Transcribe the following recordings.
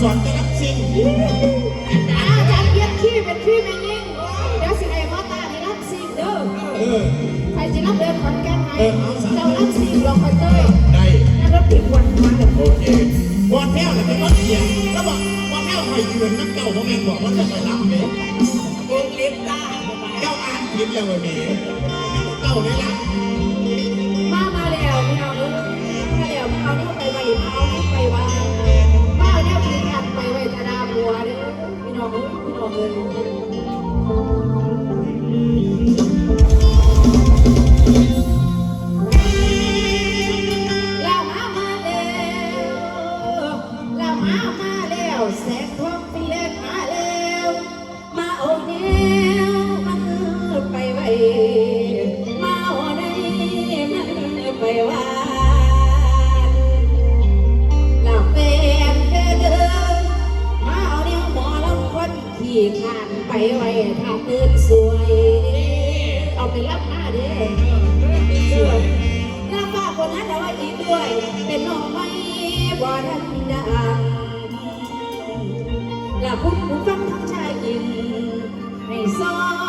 สวนจะรับริงอาจาเกียรขี้เป็นขี้ไม่ยิ่งเดี๋ยวสิไอ้พ่อตาได้รับริงเด้ออใครจะรับเดินขอนแก่นไหมเจ้ารับริงลองไปเต้ยได้แล้วรถติดวันมาโอเควันแท้วแต่เป็นวันเสียงแล้วบอกวันแท้วครยืนนักเก่าเพราะแม่บอกว่าจะไปรับเมย์วงเล็บตาเจ้าอ่านผิดแล้วเมย์เก่าได้รับ มาได้มันไปว่าลำเป็นเดิมเอาเดียวหมอลำคนขี่ขานไปไว้ทางเดินสวย เอาไปรับมาเด้รับปากคนนั้นเอาไว้อีด้วย เป็นงไม่บ่ทันดังลาคุณผู้ฟังทั้งชายหญิงให้ซ้อ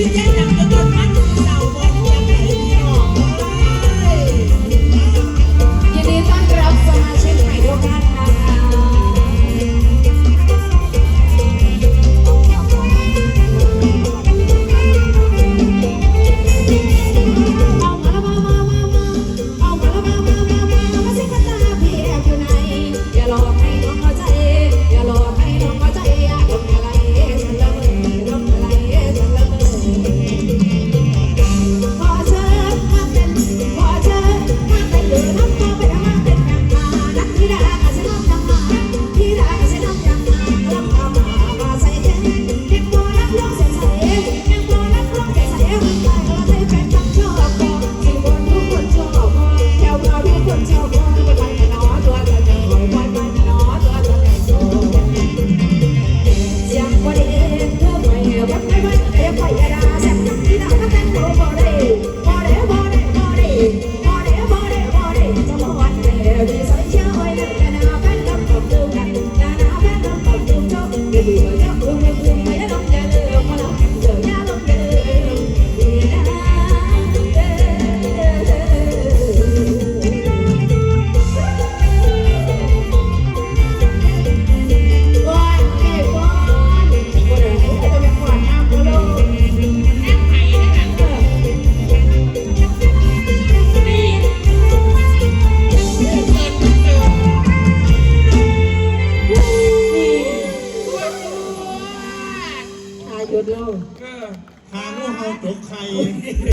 Yeah.